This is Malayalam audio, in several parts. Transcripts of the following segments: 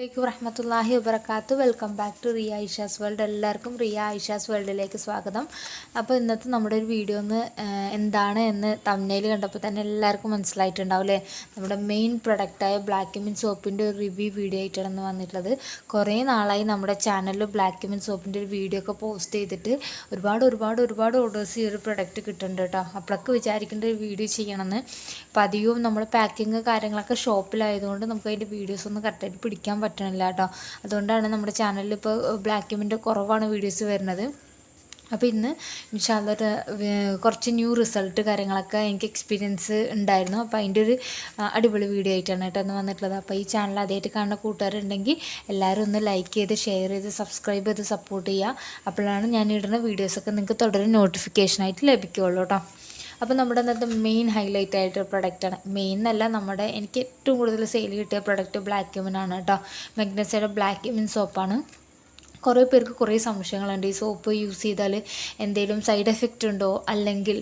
അലൈക്കും വറഹമത്തല്ലാഹി വബർക്കാത്തു welcome back to Riya Aisha's world എല്ലാവർക്കും റിയ ഐഷാസ് വേൾഡിലേക്ക് സ്വാഗതം. അപ്പോൾ ഇന്നത്തെ നമ്മുടെ ഒരു വീഡിയോ ഒന്ന് എന്താണ് എന്ന് തമ്മിൽ കണ്ടപ്പോൾ തന്നെ എല്ലാവർക്കും മനസ്സിലായിട്ടുണ്ടാവും അല്ലേ നമ്മുടെ മെയിൻ പ്രൊഡക്റ്റായ ബ്ലാക്ക് മിൻ സോപ്പിന്റെ ഒരു റിവ്യൂ വീഡിയോ ആയിട്ടാണ് വന്നിട്ടുള്ളത്. കുറേ നാളായി നമ്മുടെ ചാനലിൽ ബ്ലാക്ക് മിൻ സോപ്പിന്റെ ഒരു വീഡിയോ ഒക്കെ പോസ്റ്റ് ചെയ്തിട്ട് ഒരുപാട് ഒരുപാട് ഒരുപാട് ഓർഡേഴ്സ് ഈ ഒരു പ്രൊഡക്റ്റ് കിട്ടുന്നുണ്ട് കേട്ടോ. അപ്പോഴൊക്കെ വിചാരിക്കേണ്ട ഒരു വീഡിയോ ചെയ്യണമെന്ന്. അപ്പോൾ അധികവും നമ്മൾ പാക്കിങ് കാര്യങ്ങളൊക്കെ ഷോപ്പിലായതുകൊണ്ട് നമുക്ക് അതിന്റെ വീഡിയോസ് ഒന്നും കറക്റ്റായിട്ട് പിടിക്കാൻ പറ്റണില്ല കേട്ടോ. അതുകൊണ്ടാണ് നമ്മുടെ ചാനലിൽ ഇപ്പോൾ ബ്ലാക്ക് മിന്റെ കുറവാണ് വീഡിയോസ് വരുന്നത്. അപ്പോൾ ഇന്ന് ഇൻഷാല്ലൊരു കുറച്ച് ന്യൂ റിസൾട്ട് കാര്യങ്ങളൊക്കെ എനിക്ക് എക്സ്പീരിയൻസ് ഉണ്ടായിരുന്നു. അപ്പോൾ അതിന്റെ ഒരു അടിപൊളി വീഡിയോ ആയിട്ടാണ് കേട്ടോ ഒന്ന് വന്നിട്ടുള്ളത്. അപ്പോൾ ഈ ചാനൽ ആദ്യമായിട്ട് കാണുന്ന കൂട്ടുകാരുണ്ടെങ്കിൽ എല്ലാവരും ഒന്ന് ലൈക്ക് ചെയ്ത് ഷെയർ ചെയ്ത് സബ്സ്ക്രൈബ് ചെയ്ത് സപ്പോർട്ട് ചെയ്യുക. അപ്പോഴാണ് ഞാൻ ഇടുന്ന വീഡിയോസൊക്കെ നിങ്ങൾക്ക് തുടരെ നോട്ടിഫിക്കേഷനായിട്ട് ലഭിക്കുകയുള്ളൂ കേട്ടോ. അപ്പോൾ നമ്മുടെ അന്നത്തെ മെയിൻ ഹൈലൈറ്റ് ആയിട്ട് പ്രൊഡക്റ്റാണ് മെയിൻ എന്നല്ല നമ്മുടെ എനിക്ക് ഏറ്റവും കൂടുതൽ സെയിൽ കിട്ടിയ പ്രൊഡക്റ്റ് ബ്ലാക്ക് ക്യൂമിൻ ആണ് കേട്ടോ. മെഗ്നസയുടെ ബ്ലാക്ക് ക്യൂമിൻ സോപ്പാണ് കുറേ പേർക്ക് കുറേ സംശയങ്ങളുണ്ട്. ഈ സോപ്പ് യൂസ് ചെയ്താൽ എന്തെങ്കിലും സൈഡ് എഫക്റ്റ് ഉണ്ടോ? അല്ലെങ്കിൽ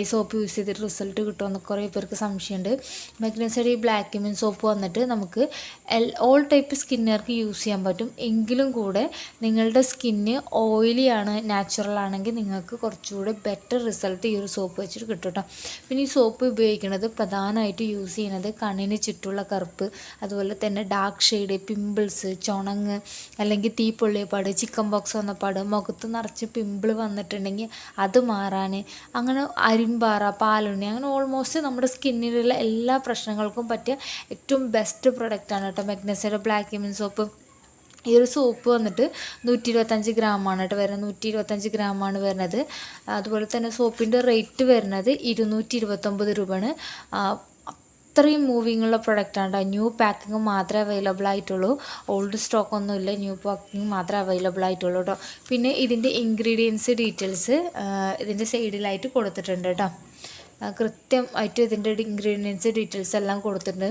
ഈ സോപ്പ് യൂസ് ചെയ്തിട്ട് റിസൾട്ട് കിട്ടുമോ എന്ന് കുറേ പേർക്ക് സംശയമുണ്ട്. മെഗ്നസൈഡ് ഈ ബ്ലാക്ക് ക്യൂമിൻ സോപ്പ് വന്നിട്ട് നമുക്ക് എൽ ഓൾ ടൈപ്പ് സ്കിന്നുകാർക്ക് യൂസ് ചെയ്യാൻ പറ്റും. എങ്കിലും കൂടെ നിങ്ങളുടെ സ്കിന്ന് ഓയിലി ആണ് നാച്ചുറൽ ആണെങ്കിൽ നിങ്ങൾക്ക് കുറച്ചുകൂടെ ബെറ്റർ റിസൾട്ട് ഈ ഒരു സോപ്പ് വെച്ചിട്ട് കിട്ടും കേട്ടോ. പിന്നെ ഈ സോപ്പ് ഉപയോഗിക്കുന്നത് പ്രധാനമായിട്ട് യൂസ് ചെയ്യുന്നത് കണ്ണിന് ചുറ്റുള്ള കറുപ്പ് അതുപോലെ തന്നെ ഡാർക്ക് ഷെയ്ഡ് പിമ്പിൾസ് ചുണങ്ങ് അല്ലെങ്കിൽ തീപ്പൊള്ളിയ പാട് ചിക്കൻ വന്ന പാട് മുഖത്ത് നിറച്ച് പിമ്പിൾ വന്നിട്ടുണ്ടെങ്കിൽ അത് മാറാൻ അങ്ങനെ അരിമ്പാറ പാലുണ്ണി അങ്ങനെ ഓൾമോസ്റ്റ് നമ്മുടെ സ്കിന്നിലുള്ള എല്ലാ പ്രശ്നങ്ങൾക്കും പറ്റിയ ഏറ്റവും ബെസ്റ്റ് പ്രൊഡക്റ്റാണ് കേട്ടോ. മെഗ്നസയുടെ ബ്ലാക്ക് ഇമിൻ സോപ്പ് ഈ ഒരു സോപ്പ് വന്നിട്ട് നൂറ്റി ഇരുപത്തഞ്ച് ഗ്രാമാണ് കേട്ടോ വരുന്നത്. നൂറ്റി ഇരുപത്തഞ്ച് ഗ്രാമാണ് വരുന്നത്. അതുപോലെ തന്നെ സോപ്പിന്റെ റേറ്റ് വരുന്നത് ഇരുന്നൂറ്റി ഇരുപത്തൊമ്പത് രൂപയാണ് അത്രയും മൂവിങ് ഉള്ള പ്രൊഡക്റ്റാണ് കേട്ടോ ന്യൂ പാക്കിങ് മാത്രമേ അവൈലബിൾ ആയിട്ടുള്ളൂ. ഓൾഡ് സ്റ്റോക്ക് ഒന്നുമില്ല. ന്യൂ പാക്കിങ് മാത്രമേ അവൈലബിൾ ആയിട്ടുള്ളൂ കേട്ടോ പിന്നെ ഇതിന്റെ ഇൻഗ്രീഡിയൻസ് ഡീറ്റെയിൽസ് ഇതിന്റെ സൈഡിലായിട്ട് കൊടുത്തിട്ടുണ്ട് കേട്ടോ കൃത്യമായിട്ട് ഇതിന്റെ ഇൻഗ്രീഡിയൻസ് ഡീറ്റെയിൽസ് എല്ലാം കൊടുത്തിട്ടുണ്ട്.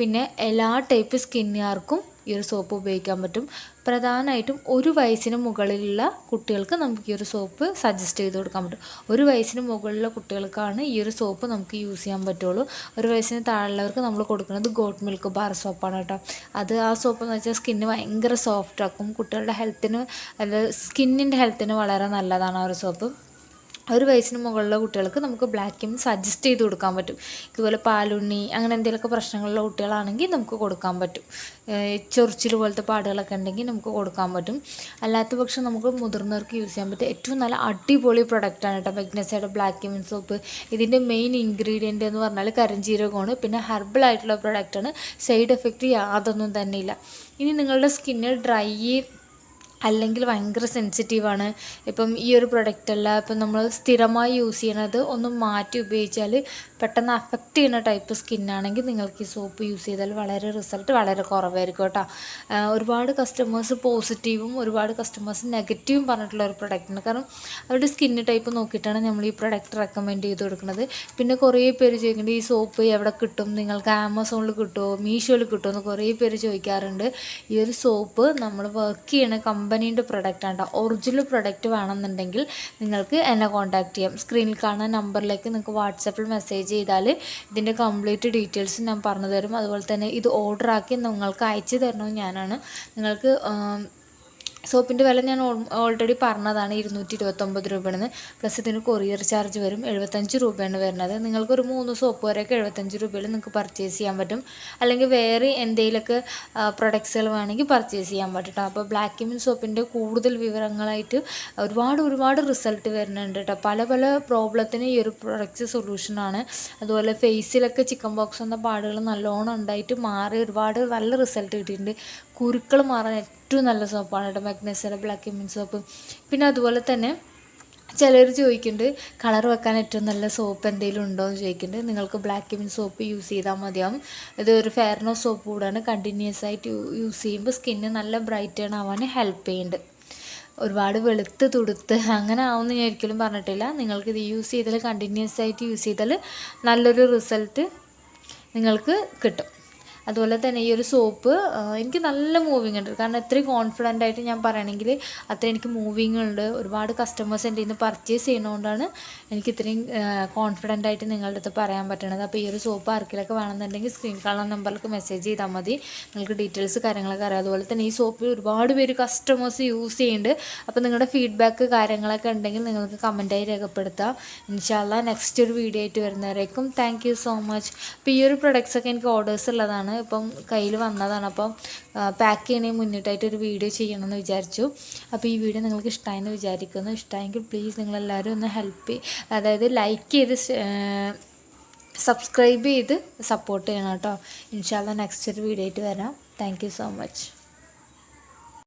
പിന്നെ എല്ലാ ടൈപ്പ് സ്കിന്നുകാർക്കും ഈ ഒരു സോപ്പ് ഉപയോഗിക്കാൻ പറ്റും. പ്രധാനമായിട്ടും ഒരു വയസ്സിന് മുകളിലുള്ള കുട്ടികൾക്ക് നമുക്ക് ഈ ഒരു സോപ്പ് സജസ്റ്റ് ചെയ്ത് കൊടുക്കാൻ പറ്റും. ഒരു വയസ്സിന് മുകളിലുള്ള കുട്ടികൾക്കാണ് ഈ ഒരു സോപ്പ് നമുക്ക് യൂസ് ചെയ്യാൻ പറ്റുള്ളൂ. ഒരു വയസ്സിന് താഴെയുള്ളവർക്ക് നമ്മൾ കൊടുക്കുന്നത് ഗോട്ട് മിൽക്ക് ബാർ സോപ്പാണ് കേട്ടോ. അത് ആ സോപ്പ് എന്ന് വെച്ചാൽ സ്കിന്ന് ഭയങ്കര സോഫ്റ്റ് ആക്കും. കുട്ടികളുടെ ഹെൽത്തിന് അല്ല സ്കിന്നിന്റെ ഹെൽത്തിന് വളരെ നല്ലതാണ് ആ ഒരു സോപ്പ് ഒരു വയസ്സിന് മുകളിലുള്ള കുട്ടികൾക്ക് നമുക്ക് ബ്ലാക്ക് കിം സജസ്റ്റ് ചെയ്ത് കൊടുക്കാൻ പറ്റും. ഇതുപോലെ പാലുണ്ണി അങ്ങനെ എന്തെങ്കിലുമൊക്കെ പ്രശ്നങ്ങളുള്ള കുട്ടികളാണെങ്കിൽ നമുക്ക് കൊടുക്കാൻ പറ്റും. ചൊറിച്ചിൽ പോലത്തെ പാടുകളൊക്കെ ഉണ്ടെങ്കിൽ നമുക്ക് കൊടുക്കാൻ പറ്റും. അല്ലാത്ത പക്ഷം നമുക്ക് മുതിർന്നവർക്ക് യൂസ് ചെയ്യാൻ പറ്റും ഏറ്റവും നല്ല അടിപൊളി പ്രൊഡക്റ്റാണ് കേട്ടോ. മെഗ്നസയുടെ ബ്ലാക്ക് കിമിൻ സോപ്പ് ഇതിന്റെ മെയിൻ ഇൻഗ്രീഡിയന്റ് എന്ന് പറഞ്ഞാൽ കരിഞ്ജീരകമാണ് പിന്നെ ഹെർബൽ ആയിട്ടുള്ള പ്രൊഡക്റ്റാണ് സൈഡ് എഫക്റ്റ് യാതൊന്നും തന്നെ ഇല്ല. ഇനി നിങ്ങളുടെ സ്കിന്ന് ഡ്രൈ അല്ലെങ്കിൽ ഭയങ്കര സെൻസിറ്റീവാണ് ഇപ്പം ഈ ഒരു പ്രൊഡക്റ്റ് അല്ല ഇപ്പം നമ്മൾ സ്ഥിരമായി യൂസ് ചെയ്യണത് ഒന്ന് മാറ്റി ഉപയോഗിച്ചാൽ പെട്ടെന്ന് അഫക്റ്റ് ചെയ്യുന്ന ടൈപ്പ് സ്കിന്നാണെങ്കിൽ നിങ്ങൾക്ക് ഈ സോപ്പ് യൂസ് ചെയ്താൽ വളരെ റിസൾട്ട് വളരെ കുറവായിരിക്കും കേട്ടോ. ഒരുപാട് കസ്റ്റമേഴ്സ് പോസിറ്റീവും ഒരുപാട് കസ്റ്റമേഴ്സ് നെഗറ്റീവും പറഞ്ഞിട്ടുള്ള ഒരു പ്രൊഡക്റ്റാണ് കാരണം അവരുടെ സ്കിന്ന് ടൈപ്പ് നോക്കിയിട്ടാണ് നമ്മൾ ഈ പ്രൊഡക്റ്റ് റെക്കമെൻഡ് ചെയ്ത് കൊടുക്കുന്നത്. പിന്നെ കുറേ പേര് ചോദിക്കുന്നുണ്ട് ഈ സോപ്പ് എവിടെ കിട്ടും? നിങ്ങൾക്ക് ആമസോണിൽ കിട്ടുമോ മീഷോയിൽ കിട്ടുമോ എന്ന് കുറേ പേര് ചോദിക്കാറുണ്ട്. ഈ ഒരു സോപ്പ് നമ്മൾ വർക്ക് ചെയ്യണ കമ്പനീന്റെ പ്രൊഡക്റ്റ് കേട്ടോ ഒറിജിനൽ പ്രൊഡക്റ്റ് വേണമെന്നുണ്ടെങ്കിൽ നിങ്ങൾക്ക് എന്നെ കോൺടാക്ട് ചെയ്യാം. സ്ക്രീനിൽ കാണുന്ന നമ്പറിലേക്ക് നിങ്ങൾക്ക് വാട്സപ്പിൽ മെസ്സേജ് ചെയ്താൽ ഇതിന്റെ കംപ്ലീറ്റ് ഡീറ്റെയിൽസ് ഞാൻ പറഞ്ഞു തരും അതുപോലെ തന്നെ ഇത് ഓർഡർ ആക്കി നിങ്ങൾക്ക് അയച്ചു തരണമെന്ന് ഞാനാണ്. നിങ്ങൾക്ക് സോപ്പിന്റെ വില ഞാൻ ഓൾറെഡി പറഞ്ഞതാണ് ഇരുന്നൂറ്റി ഇരുപത്തൊമ്പത് രൂപയാണെന്ന്. പ്ലസ് ഇതിന് കൊറിയർ ചാർജ് വരും എഴുപത്തഞ്ച് രൂപയാണ് വരുന്നത്. നിങ്ങൾക്കൊരു മൂന്ന് സോപ്പ് വരെയൊക്കെ എഴുപത്തഞ്ച് രൂപയിൽ നിങ്ങൾക്ക് പർച്ചേസ് ചെയ്യാൻ പറ്റും. അല്ലെങ്കിൽ വേറെ എന്തെങ്കിലുമൊക്കെ പ്രൊഡക്ട്സുകൾ വേണമെങ്കിൽ പർച്ചേസ് ചെയ്യാൻ പറ്റും കേട്ടോ അപ്പോൾ ബ്ലാക്ക് കിമിൻ സോപ്പിന്റെ കൂടുതൽ വിവരങ്ങളായിട്ട് ഒരുപാട് ഒരുപാട് റിസൾട്ട് വരുന്നുണ്ട് കേട്ടോ പല പല പ്രോബ്ലത്തിന് ഈ ഒരു പ്രൊഡക്റ്റ് സൊല്യൂഷനാണ് അതുപോലെ ഫേസിലൊക്കെ ചിക്കൻ ബോക്സ് എന്ന പാടുകൾ നല്ലോണം ഉണ്ടായിട്ട് മാറി ഒരുപാട് നല്ല റിസൾട്ട് കിട്ടിയിട്ടുണ്ട്. കുരുക്കൾ മാറാൻ ഏറ്റവും നല്ല സോപ്പാണ് കേട്ടോ. മഗ്നസിയുടെ ബ്ലാക്ക് കിമിൻ സോപ്പ് പിന്നെ അതുപോലെ തന്നെ ചിലർ ചോദിക്കുന്നുണ്ട് കളർ വെക്കാൻ ഏറ്റവും നല്ല സോപ്പ് എന്തെങ്കിലും ഉണ്ടോ? എന്ന് ചോദിക്കുന്നുണ്ട് നിങ്ങൾക്ക് ബ്ലാക്ക് കിമിൻ സോപ്പ് യൂസ് ചെയ്താൽ മതിയാവും. ഇത് ഒരു ഫെയർനോ സോപ്പ് കൂടാണ്. കണ്ടിന്യൂസ് ആയിട്ട് യൂസ് ചെയ്യുമ്പോൾ സ്കിന്ന് നല്ല ബ്രൈറ്റൺ ആവാൻ ഹെൽപ്പ് ചെയ്യുന്നുണ്ട് ഒരുപാട് വെളുത്ത് തുടുത്ത് അങ്ങനെ ആവുമെന്ന് ഞാൻ ഒരിക്കലും പറഞ്ഞിട്ടില്ല. നിങ്ങൾക്ക് ഇത് യൂസ് ചെയ്താൽ കണ്ടിന്യൂസ് ആയിട്ട് യൂസ് ചെയ്താൽ നല്ലൊരു റിസൾട്ട് നിങ്ങൾക്ക് കിട്ടും. അതുപോലെ തന്നെ ഈ ഒരു സോപ്പ് എനിക്ക് നല്ല മൂവിങ് ഉണ്ട്. കാരണം ഇത്രയും കോൺഫിഡന്റ് ആയിട്ട് ഞാൻ പറയണമെങ്കിൽ അത്ര എനിക്ക് മൂവിങ് ഉണ്ട്. ഒരുപാട് കസ്റ്റമേഴ്സ് എന്റെ ഇന്ന് പർച്ചേസ് ചെയ്യുന്നതുകൊണ്ടാണ് എനിക്ക് ഇത്രയും കോൺഫിഡന്റ് ആയിട്ട് നിങ്ങളുടെ അടുത്ത് പറയാൻ പറ്റണത്. അപ്പോൾ ഈ ഒരു സോപ്പ് ആർക്കിലൊക്കെ വേണമെന്നുണ്ടെങ്കിൽ സ്ക്രീൻ കാണുന്ന നമ്പറിലേക്ക് മെസ്സേജ് ചെയ്താൽ മതി. നിങ്ങൾക്ക് ഡീറ്റെയിൽസ് കാര്യങ്ങളൊക്കെ അറിയാം. അതുപോലെ തന്നെ ഈ സോപ്പ് ഒരുപാട് പേര് കസ്റ്റമേഴ്സ് യൂസ് ചെയ്യുന്നുണ്ട്. അപ്പോൾ നിങ്ങളുടെ ഫീഡ്ബാക്ക് കാര്യങ്ങളൊക്കെ ഉണ്ടെങ്കിൽ നിങ്ങൾക്ക് കമന്റായി രേഖപ്പെടുത്താം. ഇൻഷാല്ല നെക്സ്റ്റ് ഒരു വീഡിയോ ആയിട്ട് വരുന്നവരേക്കും. താങ്ക് സോ മച്ച് അപ്പോൾ ഈ ഒരു പ്രൊഡക്ട്സൊക്കെ എനിക്ക് ഓർഡേഴ്സ് ഉള്ളതാണ്. ഇപ്പം കയ്യിൽ വന്നതാണ്. അപ്പം പാക്ക് ചെയ്യണേ മുന്നിട്ടായിട്ട് ഒരു വീഡിയോ ചെയ്യണമെന്ന് വിചാരിച്ചു. അപ്പോൾ ഈ വീഡിയോ നിങ്ങൾക്ക് ഇഷ്ടമായെന്ന് വിചാരിക്കുന്നു. ഇഷ്ടമായെങ്കിൽ പ്ലീസ് നിങ്ങളെല്ലാവരും ഒന്ന് ഹെൽപ്പ് അതായത് ലൈക്ക് ചെയ്ത് സബ്സ്ക്രൈബ് ചെയ്ത് സപ്പോർട്ട് ചെയ്യണം കേട്ടോ. ഇൻഷാല്ല നെക്സ്റ്റ് ഒരു വീഡിയോ ആയിട്ട് വരാം. Thank so much